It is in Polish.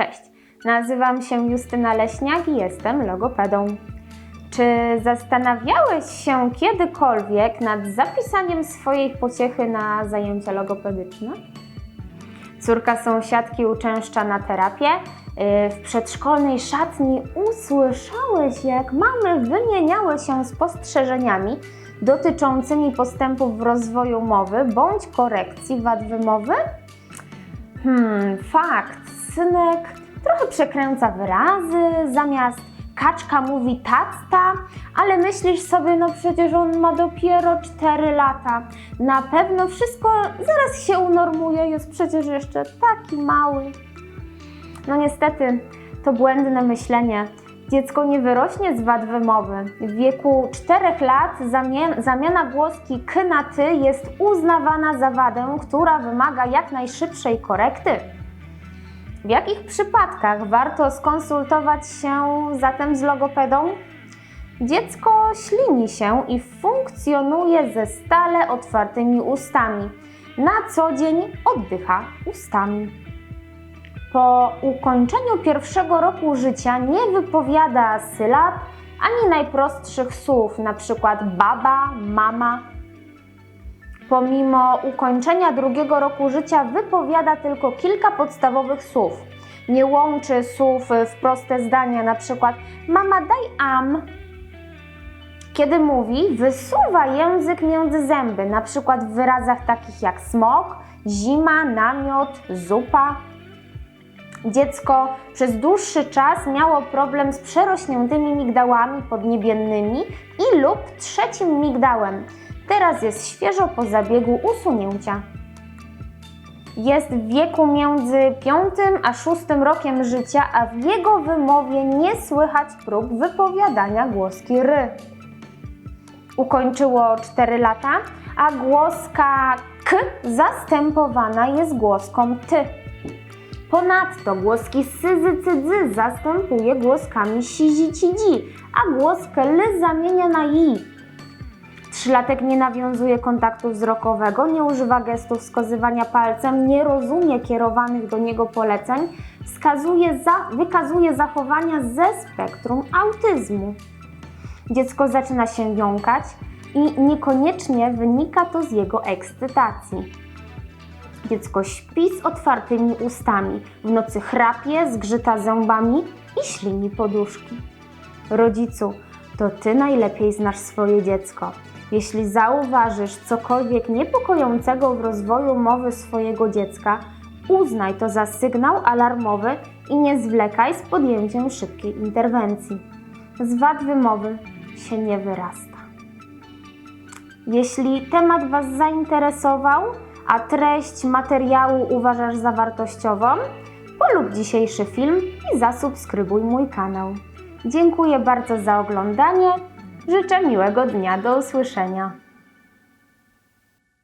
Cześć, nazywam się Justyna Leśniak i jestem logopedą. Czy zastanawiałeś się kiedykolwiek nad zapisaniem swojej pociechy na zajęcia logopedyczne? Córka sąsiadki uczęszcza na terapię. Yy, W przedszkolnej szatni usłyszałeś, jak mamy wymieniały się spostrzeżeniami dotyczącymi postępów w rozwoju mowy bądź korekcji wad wymowy? Hmm, fakt, synek trochę przekręca wyrazy, zamiast kaczka mówi tacta, ale myślisz sobie, no przecież on ma dopiero 4 lata. Na pewno wszystko zaraz się unormuje, jest przecież jeszcze taki mały. No niestety, to błędne myślenie. Dziecko nie wyrośnie z wad wymowy. W wieku 4 lat zamiana głoski k na ty jest uznawana za wadę, która wymaga jak najszybszej korekty. W jakich przypadkach warto skonsultować się zatem z logopedą? Dziecko ślini się i funkcjonuje ze stale otwartymi ustami. Na co dzień oddycha ustami. Po ukończeniu pierwszego roku życia nie wypowiada sylab ani najprostszych słów, np. baba, mama. Pomimo ukończenia drugiego roku życia wypowiada tylko kilka podstawowych słów. Nie łączy słów w proste zdania, np. mama daj am. Kiedy mówi, wysuwa język między zęby, np. w wyrazach takich jak smok, zima, namiot, zupa. Dziecko przez dłuższy czas miało problem z przerośniętymi migdałami podniebiennymi i lub trzecim migdałem. Teraz jest świeżo po zabiegu usunięcia. Jest w wieku między 5 a 6 rokiem życia, a w jego wymowie nie słychać prób wypowiadania głoski ry. Ukończyło 4 lata, a głoska k zastępowana jest głoską ty. Ponadto głoski syzy cydzy zastępuje głoskami sizi cidzi, a głoskę l zamienia na i. Trzylatek nie nawiązuje kontaktu wzrokowego, nie używa gestów wskazywania palcem, nie rozumie kierowanych do niego poleceń, wskazuje za, wykazuje zachowania ze spektrum autyzmu. Dziecko zaczyna się jąkać i niekoniecznie wynika to z jego ekscytacji. Dziecko śpi z otwartymi ustami, w nocy chrapie, zgrzyta zębami i ślini poduszki. Rodzicu, to ty najlepiej znasz swoje dziecko. Jeśli zauważysz cokolwiek niepokojącego w rozwoju mowy swojego dziecka, uznaj to za sygnał alarmowy i nie zwlekaj z podjęciem szybkiej interwencji. Z wad wymowy się nie wyrasta. Jeśli temat Was zainteresował, a treść materiału uważasz za wartościową, polub dzisiejszy film i zasubskrybuj mój kanał. Dziękuję bardzo za oglądanie. Życzę miłego dnia. Do usłyszenia.